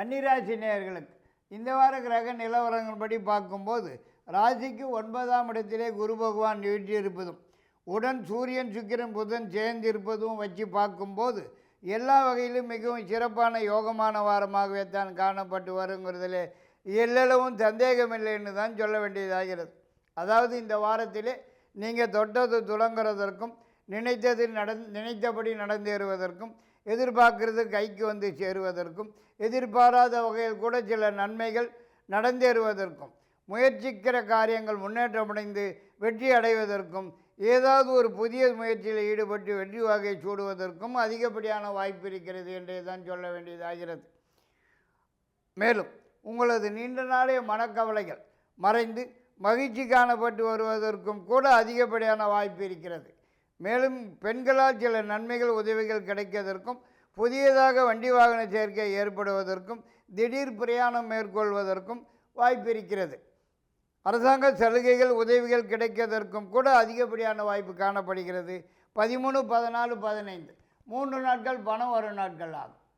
கன்னிராசி நேர்களுக்கு இந்த வார கிரக நிலவரங்கள்படி பார்க்கும்போது ராசிக்கு ஒன்பதாம் இடத்திலே குரு பகவான் வீற்றிருப்பதும் உடன் சூரியன் சுக்கிரன் புதன் சேர்ந்திருப்பதும் வச்சு பார்க்கும்போது எல்லா வகையிலும் மிகவும் சிறப்பான யோகமான வாரமாகவே தான் காணப்பட்டு வருங்கிறதுல எல்லளவும் சந்தேகமில்லைன்னு தான் சொல்ல வேண்டியதாகிறது. அதாவது இந்த வாரத்திலே நீங்கள் தொட்டது துளங்குறதற்கும் நினைத்தது நடந் நினைத்தபடி நடந்தேறுவதற்கும் எதிர்பார்க்கிறது கைக்கு வந்து சேருவதற்கும் எதிர்பாராத வகையில் கூட சில நன்மைகள் நடந்தேறுவதற்கும் முயற்சிக்கிற காரியங்கள் முன்னேற்றமடைந்து வெற்றி அடைவதற்கும் ஏதாவது ஒரு புதிய முயற்சியில் ஈடுபட்டு வெற்றி வகையை சூடுவதற்கும் அதிகப்படியான வாய்ப்பு இருக்கிறது என்றே தான் சொல்ல வேண்டியதாகிறது மேலும் உங்களது நீண்ட நாளைய மனக்கவலைகள் மறைந்து மகிழ்ச்சி காணப்பட்டு வருவதற்கும் கூட அதிகப்படியான வாய்ப்பு இருக்கிறது. மேலும் பெண்களால் சில நன்மைகள் உதவிகள் கிடைக்கிறதற்கும் புதியதாக வண்டி வாகன சேர்க்கை ஏற்படுவதற்கும் திடீர் பிரயாணம் மேற்கொள்வதற்கும் வாய்ப்பிருக்கிறது அரசாங்க சலுகைகள் உதவிகள் கிடைக்கிறதற்கும் கூட அதிகப்படியான வாய்ப்பு காணப்படுகிறது. பதிமூணு பதினாலு பதினைந்து. மூன்று நாட்கள் பணம் வரும் நாட்கள் ஆகும்.